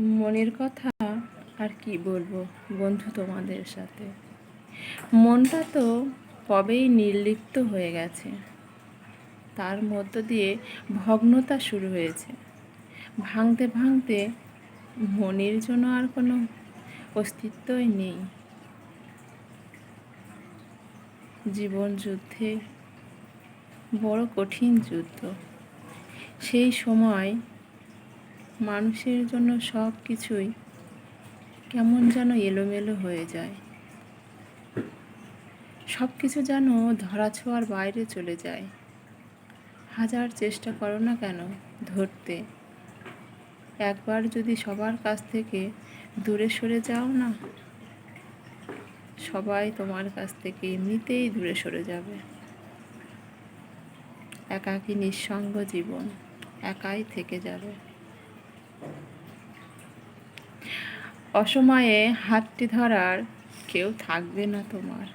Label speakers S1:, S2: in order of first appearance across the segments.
S1: মনের কথা আর কি বলব বন্ধু তোমাদের সাথে? মনটা তো কবেই নির্লিপ্ত হয়ে গেছে। তার মধ্য দিয়ে ভগ্নতা শুরু হয়েছে। ভাঙতে ভাঙতে মনের জন্য আর কোনো অস্তিত্বই নেই। জীবন যুদ্ধে বড় কঠিন যুদ্ধ। সেই সময় মানুষের জন্য সব কিছুই কেমন যেন এলোমেলো হয়ে যায়। সব কিছু যেন ধরাছোঁয়ার বাইরে চলে যায়। হাজার চেষ্টা করো না কেন ধরতে। একবার যদি সবার কাছ থেকে দূরে সরে যাও না, সবাই তোমার কাছ থেকে এমনিতেই দূরে সরে যাবে। একাকী নিঃসঙ্গ জীবন একাই থেকে যাবে। অসময়ে হাতটি ধরার কেউ থাকবে না তোমার।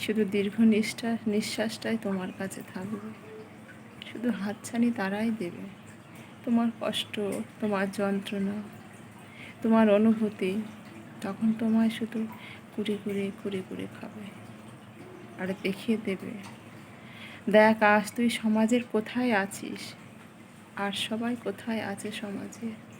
S1: শুধু দীর্ঘ নিঃশ্বাস নিঃশ্বাসটাই তোমার কাছে থাকবে। শুধু হাতছানি তারাই দেবে। তোমার কষ্ট, তোমার যন্ত্রণা, তোমার অনুভূতি তখন তোমায় শুধু কুড়ে কুড়ে কুড়ে কুড়ে খাবে আর দেখিয়ে দেবে। দেখ, আজ তুই সমাজের কোথায় আছিস? আর সবাই কোথায় আছে সমাজে?